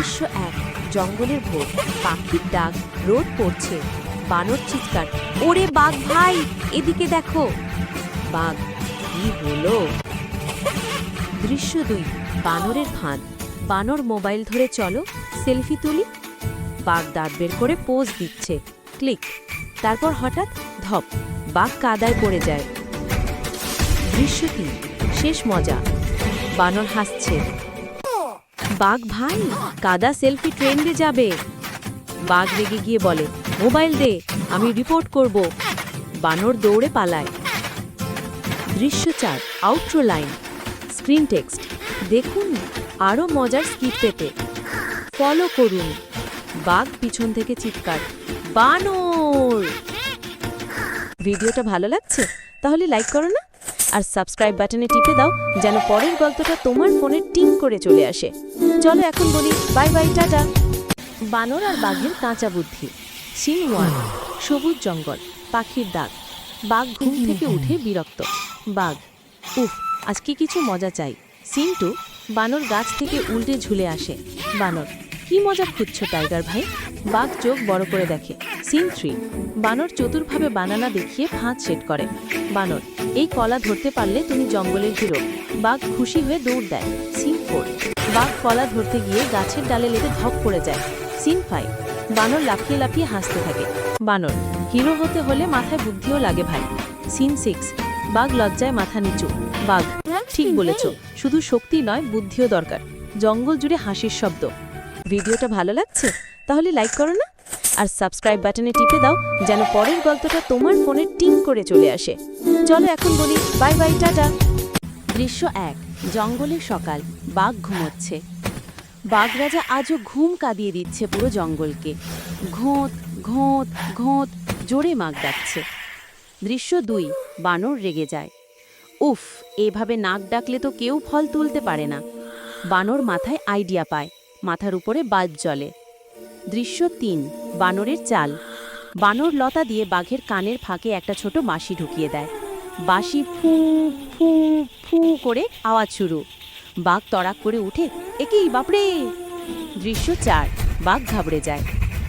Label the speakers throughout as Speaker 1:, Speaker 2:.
Speaker 1: দৃশ্য এক, জঙ্গলের ভোর। পাখির ডাক, রোদ পড়ছে। বানর চিৎকার, ওরে বাঘ ভাই, এদিকে দেখো। বাঘ, কি হলো? দৃশ্য দুই, বানরের ফাঁদ। বানর মোবাইল ধরে, চলো, সেলফি তুলি। বাঘ দাঁত বের করে পোজ দিচ্ছে। ক্লিক। তারপর হঠাৎ, ধপ, বাঘ কাদায় পড়ে যায়। দৃশ্য তিন, শেষ মজা। বানর হাসছে বাঘ ভাই, কাদা সেলফি ট্রেন্ডে যাবে। বাঘ রেগে গিয়ে বলে, মোবাইল দে, আমি রিপোর্ট করব। বানর দৌড়ে পালায়। দৃশ্য চার আউট্রো লাইন স্ক্রিন টেক্সট দেখুন আরও মজার স্কিপ পেতে। ফলো করুন। বাঘ পিছন থেকে চিৎকার, বানর! ভিডিওটা ভালো লাগছে? তাহলে লাইক করো না। আর সাবস্ক্রাইব বাটনে টিপে দাও যেন পরের গল্পটা তোমার ফোনে টিং করে চলে আসে। চলো এখন বলি, বাই বাই, টাটা। বানর আর বাঘের কাঁচা বুদ্ধি। সিন ওয়ান, সবুজ জঙ্গল, পাখির ডাক বাঘ ঘুম থেকে উঠে বিরক্ত। বাঘ, উফ, আজকে কিছু মজা চাই। সিন টু বানর গাছ থেকে উল্টে ঝুলে আসে। বানর, কি মজা খুঁজছো, টাইগার ভাই? বাঘ চোখ বড় করে দেখে। সিন থ্রি, বানর চতুরভাবে বানানা দেখিয়ে ফাঁদ সেট করে। বানর, এই কলা ধরতে পারলে তুমি জঙ্গলের হিরো। বাঘ খুশি হয়ে দৌড় দেয়। সিন ফোর, বাঘ কলা ধরতে গিয়ে গাছের ডালে লেগে ধপ পড়ে যায়। সিন ফাইভ, বানর লাফিয়ে লাফিয়ে হাসতে থাকে। বানর, হিরো হতে হলে মাথায় বুদ্ধিও লাগে ভাই। সিন সিক্স, বাঘ লজ্জায় মাথা নিচু। বাঘ, ঠিক বলেছ। শুধু শক্তি নয়, বুদ্ধিও দরকার। জঙ্গল জুড়ে হাসির শব্দ। ভিডিওটা ভালো লাগছে, তাহলে লাইক করো না। আর সাবস্ক্রাইব বাটনে টিপে দাও, যেন পরের গল্পটা তোমার ফোনে টিং করে চলে আসে। চলো এখন বলি বাই বাই টাটা। দৃশ্য এক জঙ্গলের সকাল, বাঘ ঘুমোচ্ছে। বাঘ রাজা আজও ঘুম কাঁদিয়ে দিচ্ছে পুরো জঙ্গলকে। ঘোঁত ঘোঁত ঘোঁত, জোরে মাগ ডাকছে। দৃশ্য দুই, বানর রেগে যায়। উফ, এভাবে নাক ডাকলে তো কেউ ফল তুলতে পারে না। বানর মাথায় আইডিয়া পায়। মাথার উপরে বাল্ব জ্বলে। দৃশ্য তিন, বানরের চাল। বানর লতা দিয়ে বাঘের কানের ফাঁকে একটা ছোট বাঁশি ঢুকিয়ে দেয়। বাঁশি ফু ফু ফু করে আওয়াজ শুরু। বাঘ তড়াক করে উঠে, একেই বাপরে! দৃশ্য চার, বাঘ ঘাবড়ে যায়।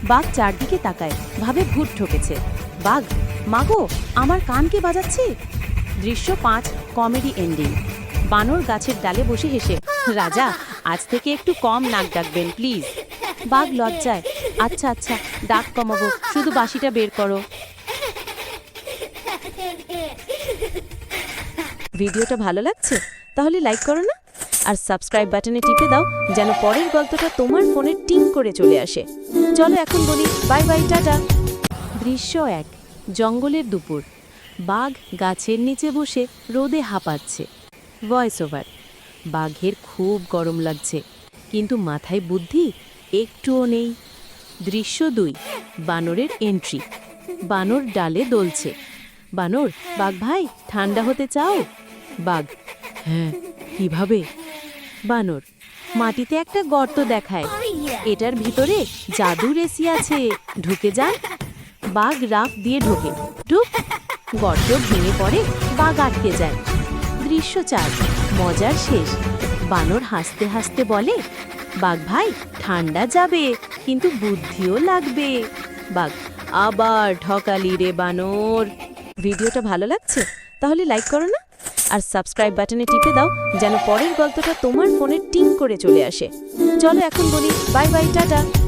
Speaker 1: বাঘ চারদিকে তাকায়, ভাবে ভূত ঠকেছে বাঘ, মাগো, আমার কানকে বাজাচ্ছে? দৃশ্য পাঁচ, কমেডি এন্ডিং। বানর গাছের ডালে বসে হেসে, রাজা আজ থেকে একটু কম নাক ডাকবেন প্লিজ বাঘ লজ্জায় আচ্ছা আচ্ছা ডাক কমাবো, শুধু বাঁশিটা বের করো। ভিডিওটা ভালো লাগছে? তাহলে লাইক করো না, আর সাবস্ক্রাইব বাটনে টিপে দাও, যেন পরের গল্পটা তোমার ফোনে টিং করে চলে আসে। চলো এখন বলি বাই বাই টাটা। দৃশ্য এক, জঙ্গলের দুপুর। বাঘ গাছের নিচে বসে রোদে হাঁপাচ্ছে। ভয়েস ওভার বাঘের খুব গরম লাগছে। কিন্তু মাথায় বুদ্ধি? একটুও নেই। দৃশ্য দুই, বানরের এন্ট্রি বানর ডালে দোলছে। বানর, বাঘ ভাই, ঠান্ডা হতে চাও? বাঘ হ্যাঁ কীভাবে? বানর, মাটিতে একটা গর্ত দেখায়। এটার ভিতরে জাদুর এসি আছে। ঢুকে যান। বাঘ রাফ দিয়ে ঢোকে। ঢুক। গর্ত ভেঙে পড়ে বাঘ আটকে যায়। দৃশ্য চার মজার শেষ। বানর হাসতে হাসতে বলে, বাঘ ভাই, ঠান্ডা যাবে, কিন্তু বুদ্ধিও লাগবে। বাঘ, আবার ঠকালি রে বানর। ভিডিওটা ভালো লাগছে? তাহলে লাইক করো না, আর সাবস্ক্রাইব বাটনে টিপে দাও, যেন পরের গল্পটা তোমার ফোনে টিং করে চলে আসে। চলো এখন বলি, বাই বাই, টাটা।